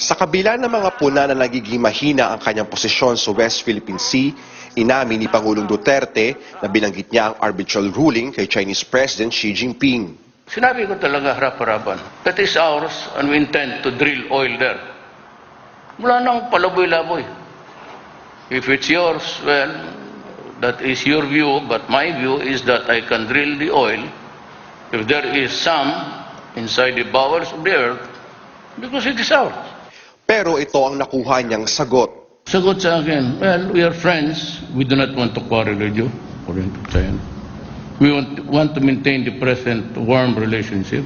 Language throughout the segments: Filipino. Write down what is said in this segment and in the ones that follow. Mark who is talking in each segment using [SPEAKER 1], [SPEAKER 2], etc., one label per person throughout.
[SPEAKER 1] Sa kabila ng mga puna na nagiging mahina ang kanyang posisyon sa West Philippine Sea, inamin ni Pangulong Duterte na binanggit niya ang arbitral ruling kay Chinese President Xi Jinping.
[SPEAKER 2] Sinabi ko talaga harap-harapan, that is ours and we intend to drill oil there. Wala nang palaboy-laboy. If it's yours, well, that is your view, but my view is that I can drill the oil if there is some inside the bowels of the earth it is ours.
[SPEAKER 1] Pero ito ang nakuha niyang sagot.
[SPEAKER 2] Sagot sa akin, well, we are friends. We do not want to quarrel with you, to China. We want, want to maintain the present warm relationship.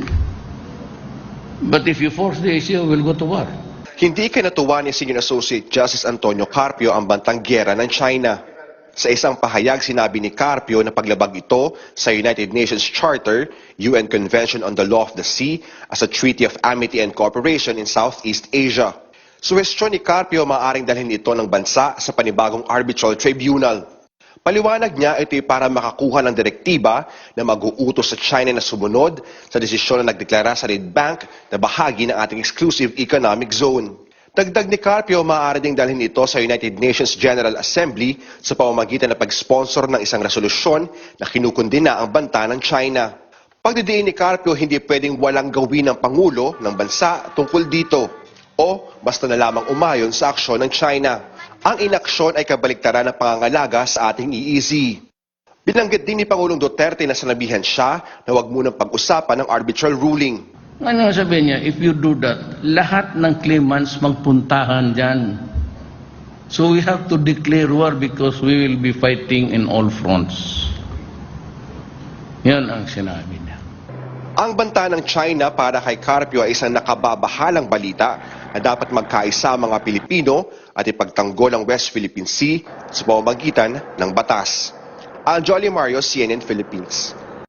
[SPEAKER 2] But if you force the issue, we'll go to war.
[SPEAKER 1] Hindi kinatuwa ni Senior Associate Justice Antonio Carpio ang bantang gyera ng China. Sa isang pahayag, sinabi ni Carpio na paglabag ito sa United Nations Charter, UN Convention on the Law of the Sea, as a Treaty of Amity and Cooperation in Southeast Asia. Suwestyon ni Carpio maaring dalhin ito ng bansa sa panibagong arbitral tribunal. Paliwanag niya ito'y para makakuha ng direktiba na mag-uutos sa China na sumunod sa desisyon na nagdeklara sa Red Bank na bahagi ng ating exclusive economic zone. Dagdag ni Carpio, maaari ding dalhin ito sa United Nations General Assembly sa pamamagitan ng pag-sponsor ng isang resolusyon na kinukundina ang banta ng China. Pagdidiin ni Carpio, hindi pwedeng walang gawin ng Pangulo ng bansa tungkol dito o basta na lamang umayon sa aksyon ng China. Ang inaksyon ay kabaliktaran ng pangangalaga sa ating EEZ. Binanggit din ni Pangulong Duterte na sanabihan siya na huwag munang pag-usapan ng arbitral ruling.
[SPEAKER 2] Ano sabihin niya, if you do that, lahat ng claimants magpuntahan dyan. So we have to declare war because we will be fighting in all fronts. Yan ang sinabi niya.
[SPEAKER 1] Ang banta ng China para kay Carpio ay isang nakababahalang balita na dapat magkaisa mga Pilipino at ipagtanggol ang West Philippine Sea sa pamamagitan ng batas. Ang Jolly Mario, CNN Philippines.